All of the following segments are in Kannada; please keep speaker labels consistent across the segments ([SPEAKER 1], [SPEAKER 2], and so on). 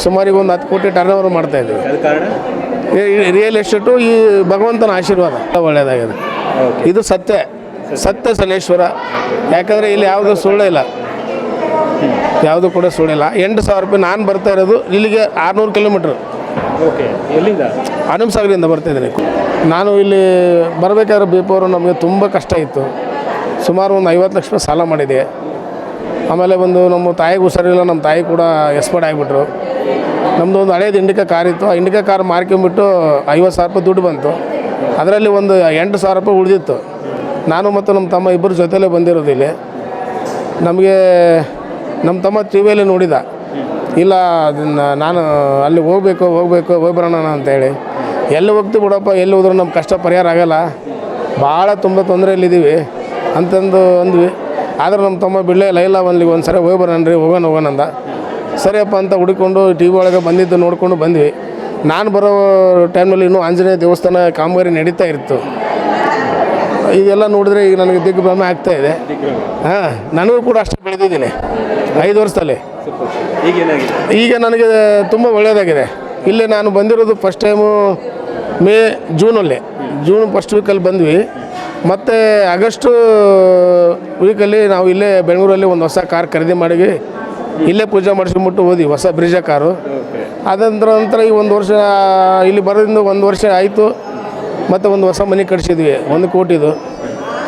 [SPEAKER 1] ಸುಮಾರಿಗೆ ಒಂದು ಹತ್ತು ಕೋಟಿ ಟರ್ನ್ ಓವರ್ ಮಾಡ್ತಾ ಇದ್ದೀವಿ. ರಿಯಲ್ ಎಸ್ಟೇಟು ಈ ಭಗವಂತನ ಆಶೀರ್ವಾದ. ಒಳ್ಳೆಯದಾಗಿದೆ ಇದು ಸತ್ಯ. ಸತ್ಯ ಸಲೇಶ್ವರ ಯಾಕಂದರೆ ಇಲ್ಲಿ ಯಾವುದೂ ಸುಳ್ಳು ಇಲ್ಲ. ಯಾವುದು ಕೂಡ ಸುಳ್ಳಿಲ್ಲ ಎಂಟು ಸಾವಿರ ರೂಪಾಯಿ ನಾನು ಬರ್ತಾ ಇರೋದು ಇಲ್ಲಿಗೆ ಆರುನೂರು ಕಿಲೋಮೀಟ್ರ್
[SPEAKER 2] ಓಕೆ
[SPEAKER 1] ಸಾಗರಿಂದ ಬರ್ತಿದ್ದೀನಿ ನಾನು ಇಲ್ಲಿ ಬರಬೇಕಾದ್ರೆ ಬೇಪವರು ನಮಗೆ ತುಂಬ ಕಷ್ಟ ಇತ್ತು. ಸುಮಾರು ಒಂದು ಐವತ್ತು ಲಕ್ಷ ರೂಪಾಯಿ ಸಾಲ ಮಾಡಿದೆ. ಆಮೇಲೆ ಒಂದು ನಮ್ಮ ತಾಯಿಗೆ ಹುಷಾರಿಲ್ಲ ನಮ್ಮ ತಾಯಿ ಕೂಡ ಎಕ್ಸ್ಪರ್ಟ್ ಆಗಿಬಿಟ್ರು. ನಮ್ಮದು ಒಂದು ಹಳೇದು ಇಂಡಿಕಾ ಕಾರ್ ಇತ್ತು. ಆ ಇಂಡಿಕಾ ಕಾರ್ ಮಾರ್ಕೊಂಬಿಟ್ಟು ಐವತ್ತು ಸಾವಿರ ರೂಪಾಯಿ ದುಡ್ಡು ಬಂತು. ಅದರಲ್ಲಿ ಒಂದು ಎಂಟು ಸಾವಿರ ರೂಪಾಯಿ ಉಳಿದಿತ್ತು. ನಾನು ಮತ್ತು ನಮ್ಮ ತಮ್ಮ ಇಬ್ಬರು ಜೊತೆಲೇ ಬಂದಿರೋದು ಇಲ್ಲಿ. ನಮಗೆ ನಮ್ಮ ತಮ್ಮ ಟಿ ವಿಯಲ್ಲಿ ನೋಡಿದ. ಇಲ್ಲ ನಾನು ಅಲ್ಲಿ ಹೋಗ್ಬೇಕು ಹೋಗ್ಬೇಕು ಹೋಗಿ ಬರೋಣ ಅಂತೇಳಿ ಎಲ್ಲಿ ಹೋಗ್ತೀವಿ ಬಿಡಪ್ಪ, ಎಲ್ಲಿ ಹೋದ್ರೂ ನಮ್ಮ ಕಷ್ಟ ಪರಿಹಾರ ಆಗೋಲ್ಲ. ಭಾಳ ತುಂಬ ತೊಂದರೆಯಲ್ಲಿದ್ದೀವಿ ಅಂತಂದು ಅಂದ್ವಿ. ಆದ್ರೆ ನಮ್ಮ ತಮ್ಮ ಬಿಡಲೇ, ಲೈಲ ಬಂದ್ಲಿ ಒಂದು ಸರಿ ಹೋಗಿ ಬರೋಣ ರೀ ಹೋಗೋಣ ಹೋಗೋಣ ಅಂದ ಸರಿಯಪ್ಪ ಅಂತ ಹುಡುಕೊಂಡು ಟಿ ವಿ ಒಳಗೆ ಬಂದಿದ್ದು ನೋಡಿಕೊಂಡು ಬಂದ್ವಿ. ನಾನು ಬರೋ ಟೈಮ್ನಲ್ಲಿ ಇನ್ನೂ ಆಂಜನೇಯ ದೇವಸ್ಥಾನ ಕಾಮಗಾರಿ ನಡೀತಾ ಇತ್ತು. ಇದೆಲ್ಲ ನೋಡಿದ್ರೆ ಈಗ ನನಗೆ ದಿಗ್ಭ್ರಮೆ ಆಗ್ತಾ ಇದೆ. ಹಾಂ, ನನಗೂ ಕೂಡ ಅಷ್ಟೇ ಬೆಳೆದಿದ್ದೀನಿ. ಐದು ವರ್ಷದಲ್ಲಿ.
[SPEAKER 2] ಈಗ
[SPEAKER 1] ನನಗೆ ತುಂಬ ಒಳ್ಳೆಯದಾಗಿದೆ ಇಲ್ಲೇ ನಾನು ಬಂದಿರೋದು ಫಸ್ಟ್ ಟೈಮು ಮೇ, ಜೂನಲ್ಲಿ. ಜೂನ್ ಫಸ್ಟ್ ವೀಕಲ್ಲಿ ಬಂದ್ವಿ. ಮತ್ತು ಆಗಸ್ಟು ವೀಕಲ್ಲಿ ನಾವು ಇಲ್ಲೇ ಬೆಂಗಳೂರಲ್ಲಿ ಒಂದು ಹೊಸ ಕಾರ್ ಖರೀದಿ ಮಾಡಿ ಇಲ್ಲೇ ಪೂಜೆ ಮಾಡಿಸ್ಕೊಂಬಿಟ್ಟು ಓದಿ ಹೊಸ ಬ್ರಿಜ ಕಾರು. ಅದಂತರ ನಂತರ ಈ ಒಂದು ವರ್ಷ ಇಲ್ಲಿ ಬರೋದ್ರಿಂದ ಒಂದು ವರ್ಷ ಆಯಿತು. ಮತ್ತು ಒಂದು ಹೊಸ ಮನೆ ಕಟ್ಸಿದ್ವಿ ಒಂದು ಕೋಟಿದು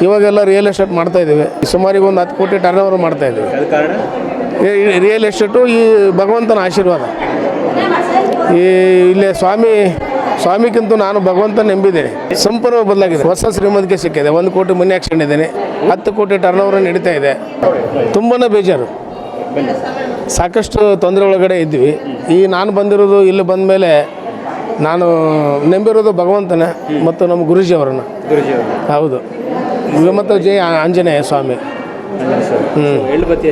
[SPEAKER 1] ಇವಾಗೆಲ್ಲ ರಿಯಲ್ ಎಸ್ಟೇಟ್ ಮಾಡ್ತಾ ಇದ್ದೀವಿ. ಸುಮಾರಿಗೆ ಒಂದು ಹತ್ತು ಕೋಟಿ ಟರ್ನ್ ಓವರ್ ಮಾಡ್ತಾಯಿದ್ದೀವಿ ರಿಯಲ್ ಎಸ್ಟೇಟು ಈ ಭಗವಂತನ ಆಶೀರ್ವಾದ. ಈ ಇಲ್ಲೇ ಸ್ವಾಮಿ ಸ್ವಾಮಿಗಿಂತ ನಾನು ಭಗವಂತ ನಂಬಿದ್ದೇನೆ. ಸಂಪೂರ್ಣ ಬದಲಾಗಿದೆ. ಹೊಸ ಶ್ರೀಮಂತಿಕೆ ಸಿಕ್ಕಿದೆ. ಒಂದು ಕೋಟಿ ಮನೆ ಹಾಕ್ಸ್ಕೊಂಡಿದ್ದೀನಿ. ಹತ್ತು ಕೋಟಿ ಟರ್ನ್ ಓವರ್ ನಡೀತಾ ಇದೆ. ತುಂಬಾ ಬೇಜಾರು. ಸಾಕಷ್ಟು ತೊಂದರೆ ಒಳಗಡೆ ಇದ್ವಿ. ಈ ನಾನು ಬಂದಿರೋದು ಇಲ್ಲಿ ಬಂದ ಮೇಲೆ ನಾನು ನಂಬಿರೋದು ಭಗವಂತನ ಮತ್ತು ನಮ್ಮ ಗುರುಜಿಯವರನ್ನು ಹೌದು. ಮತ್ತು ಜೈ ಆಂಜನೇಯ ಸ್ವಾಮಿ.
[SPEAKER 2] ಹ್ಞೂ ಎಲ್ಲ ಎಳ್ಳುಬತ್ತಿ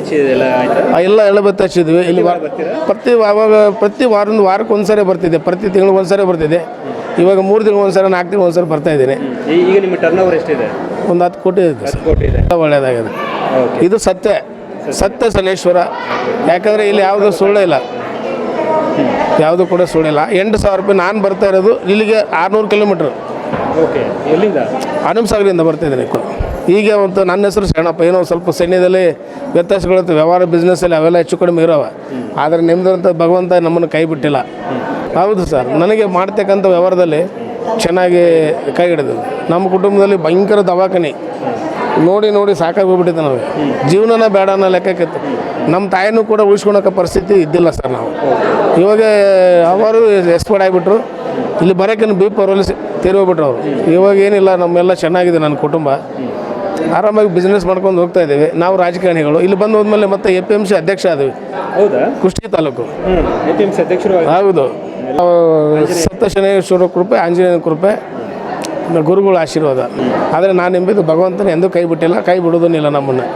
[SPEAKER 1] ಆ ಎಲ್ಲ ಎಳಬತ್ತಿ ಹಚ್ಚಿದ್ವಿ. ಇಲ್ಲಿ
[SPEAKER 2] ವಾರ
[SPEAKER 1] ಪ್ರತಿ ಅವಾಗ ಪ್ರತಿ ವಾರದ ವಾರಕ್ಕೆ ಒಂದ್ಸರಿ ಬರ್ತಿದ್ದೆ. ಪ್ರತಿ ತಿಂಗಳಿಗೆ ಒಂದ್ಸರಿ ಬರ್ತಿದೆ ಬರ್ತಿದ್ದೆ. ಇವಾಗ ಮೂರು ತಿಂಗಳು ಒಂದ್ಸರಿ ನಾಲ್ಕು ತಿಂಗಳು ಒಂದ್ಸರಿ ಬರ್ತಾ ಇದ್ದೀನಿ.
[SPEAKER 2] ಈಗ ನಿಮ್ಮ ಟರ್ನ್ ಓವರ್ ಎಷ್ಟಿದೆ?
[SPEAKER 1] ಒಂದು ಹತ್ತು ಕೋಟಿ ಇದೆ
[SPEAKER 2] ಹತ್ತು ಕೋಟಿ ಇದೆ.
[SPEAKER 1] ಒಳ್ಳೆಯದಾಗಿದೆ ಇದು ಸತ್ಯ. ಸತ್ಯ ಸಲೇಶ್ವರ. ಯಾಕಂದರೆ ಇಲ್ಲಿ ಯಾವುದೂ ಸುಳ್ಳು ಇಲ್ಲ. ಯಾವುದು ಕೂಡ ಸುಳ್ಳಿಲ್ಲ ಎಂಟು ಸಾವಿರ ರೂಪಾಯಿ ನಾನು ಬರ್ತಾ ಇರೋದು ಇಲ್ಲಿಗೆ ಆರುನೂರು ಕಿಲೋಮೀಟ್ರ್.
[SPEAKER 2] ಓಕೆ ಎಲ್ಲಿಂದ?
[SPEAKER 1] ಹನುಮಸಾಗರಿಂದ ಬರ್ತಿದ್ದೀನಿ ಈಗ ಒಂದು ನನ್ನ ಹೆಸರು ಶರಣಪ್ಪ. ಏನೋ ಸ್ವಲ್ಪ ಸೈನ್ಯದಲ್ಲಿ ವ್ಯತ್ಯಾಸಗಳು ವ್ಯವಹಾರ ಬಿಸ್ನೆಸ್ಸಲ್ಲಿ ಅವೆಲ್ಲ ಹೆಚ್ಚು ಕಡಿಮೆ ಇರೋವ. ಆದರೆ ನಿಮ್ಮದಂತ ಭಗವಂತ ನಮ್ಮನ್ನು ಕೈ ಬಿಟ್ಟಿಲ್ಲ. ಹೌದು ಸರ್. ನನಗೆ ಮಾಡ್ತಕ್ಕಂಥ ವ್ಯವಹಾರದಲ್ಲಿ ಚೆನ್ನಾಗಿ ಕೈ ಹಿಡಿದು ನಮ್ಮ ಕುಟುಂಬದಲ್ಲಿ ಭಯಂಕರ ದವಾಖಾನೆ. ನೋಡಿ ನೋಡಿ ಸಾಕಾಗೋಗ್ಬಿಟ್ಟಿದ್ದೆ ನಾವು. ಜೀವನನ ಬೇಡ ಅನ್ನೋ ಲೆಕ್ಕಕ್ಕಿತ್ತು ನಮ್ಮ ತಾಯಿನೂ ಕೂಡ ಉಳಿಸ್ಕೊಳಕ್ಕೆ ಪರಿಸ್ಥಿತಿ ಇದ್ದಿಲ್ಲ ಸರ್ ನಾವು. ಇವಾಗ ಅವರು ಎಕ್ಸ್ಪರ್ಟ್ ಆಗಿಬಿಟ್ರು. ಇಲ್ಲಿ ಬರೋಕ್ಕಿನ್ನು ಬಿ ಪರ್ವಲ್ಲಿ ತಿರುಗೋಗ್ಬಿಟ್ರು ಹೋಗ್ಬಿಟ್ರು ಅವರು. ಇವಾಗ ಏನಿಲ್ಲ ನಮ್ಮೆಲ್ಲ ಚೆನ್ನಾಗಿದೆ ನನ್ನ ಕುಟುಂಬ. ಆರಾಮಾಗಿ ಬಿಸ್ನೆಸ್ ಮಾಡ್ಕೊಂಡು ಹೋಗ್ತಾ ಇದ್ದೀವಿ. ನಾವು ರಾಜಕಾರಣಿಗಳು. ಇಲ್ಲಿ ಬಂದು ಹೋದ್ಮೇಲೆ ಮತ್ತೆ ಎ ಪಿ ಎಂ ಸಿ ಅಧ್ಯಕ್ಷ ಆದ್ವಿ.
[SPEAKER 2] ಹೌದಾ?
[SPEAKER 1] ಕುಷ್ಟಗಿ ತಾಲೂಕು. ಹೌದು. ಸಪ್ತಶನೇಶ್ವರ ಸಪ್ತ ಶನೇಶ್ವರ ಕೃಪೆ ಆಂಜನೇಯ ಕೃಪೆ ಗುರುಗಳ ಆಶೀರ್ವಾದ. ಆದರೆ ನಾನು ಎಂಬುದು ಭಗವಂತನ ಎಂದೂ ಕೈ ಬಿಟ್ಟಿಲ್ಲ ಕೈ ಬಿಡೋದನ್ನಿಲ್ಲ ನಮ್ಮನ್ನು.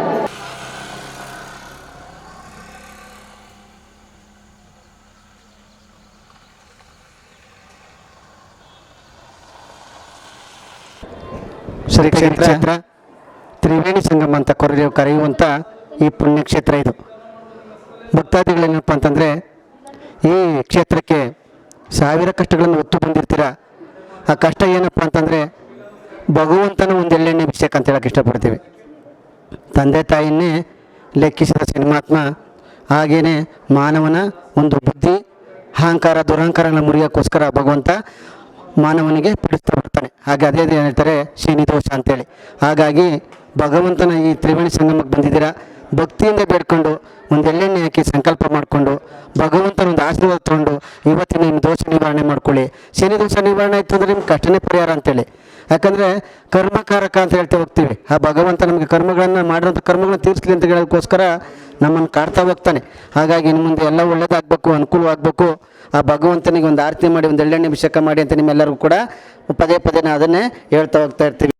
[SPEAKER 3] ಶ್ರೀ ಕ್ಷೇತ್ರ ತ್ರಿವೇಣಿ ಸಂಗಮ ಅಂತ ಕರೆಯುವ ಕರೆಯುವಂಥ ಈ ಪುಣ್ಯಕ್ಷೇತ್ರ ಇದು. ಭಕ್ತಾದಿಗಳೇನಪ್ಪ ಅಂತಂದರೆ ಈ ಕ್ಷೇತ್ರಕ್ಕೆ ಸಾವಿರ ಕಷ್ಟಗಳನ್ನು ಹೊತ್ತು ಬಂದಿರ್ತೀರ? ಆ ಕಷ್ಟ ಏನಪ್ಪ ಅಂತಂದರೆ ಭಗವಂತನ ಒಂದು ಎಳ್ಳೆಣ್ಣೆ ಅಭಿಷೇಕ ಅಂತ ಹೇಳಕ್ಕೆ ಇಷ್ಟಪಡ್ತೀವಿ. ತಂದೆ ತಾಯಿಯನ್ನೇ ಲೆಕ್ಕಿಸಿದ ಸಿನಿಮಾತ್ಮ ಹಾಗೇನೆ ಮಾನವನ ಒಂದು ಬುದ್ಧಿ, ಅಹಂಕಾರ, ದುರಹಂಕಾರಗಳ ಮುರಿಯೋಕ್ಕೋಸ್ಕರ ಭಗವಂತ ಮಾನವನಿಗೆ ಪೀಡಿಸ್ತಾ ಬರ್ತಾನೆ. ಹಾಗೆ ಅದೇ ಅದೇ ಹೇಳ್ತಾರೆ ಶನಿ ದೋಷ ಅಂತೇಳಿ. ಹಾಗಾಗಿ ಭಗವಂತನ ಈ ತ್ರಿವೇಣಿ ಸಂಗಮಕ್ಕೆ ಬಂದಿದ್ದೀರಾ? ಭಕ್ತಿಯಿಂದ ಬೇಡ್ಕೊಂಡು ಒಂದು ಎಳ್ಳೆಣ್ಣೆ ಹಾಕಿ ಸಂಕಲ್ಪ ಮಾಡಿಕೊಂಡು ಭಗವಂತನ ಒಂದು ಆಶೀರ್ವಾದ ತೊಗೊಂಡು ಇವತ್ತಿನ ನಿಮ್ಮ ದೋಷ ನಿವಾರಣೆ ಮಾಡ್ಕೊಳ್ಳಿ. ಶನಿ ದೋಷ ನಿವಾರಣೆ ಆಯ್ತು ಅಂದರೆ ನಿಮ್ಗೆ ಕಷ್ಟನೇ ಪರಿಹಾರ ಅಂತೇಳಿ. ಯಾಕಂದರೆ ಕರ್ಮಕಾರಕ ಅಂತ ಹೇಳ್ತಾ ಹೋಗ್ತೀವಿ. ಆ ಭಗವಂತ ನಮಗೆ ಕರ್ಮಗಳನ್ನು ಮಾಡಿರೋಂಥ ಕರ್ಮಗಳನ್ನ ತೀರಿಸಲಿ ಅಂತ ಹೇಳೋದಕ್ಕೋಸ್ಕರ ನಮ್ಮನ್ನು ಕಾಡ್ತಾ ಹೋಗ್ತಾನೆ. ಹಾಗಾಗಿ ಇನ್ನು ಮುಂದೆ ಎಲ್ಲ ಒಳ್ಳೇದಾಗಬೇಕು, ಅನುಕೂಲವಾಗಬೇಕು. ಆ ಭಗವಂತನಿಗೆ ಒಂದು ಆರತಿ ಮಾಡಿ, ಒಂದು ಎಳ್ಳೆಣ್ಣೆ ಅಭಿಷೇಕ ಮಾಡಿ ಅಂತ ನಿಮ್ಮೆಲ್ಲರಿಗೂ ಕೂಡ ಪದೇ ಪದೇ ಅದನ್ನೇ ಹೇಳ್ತಾ ಹೋಗ್ತಾ ಇರ್ತೀವಿ.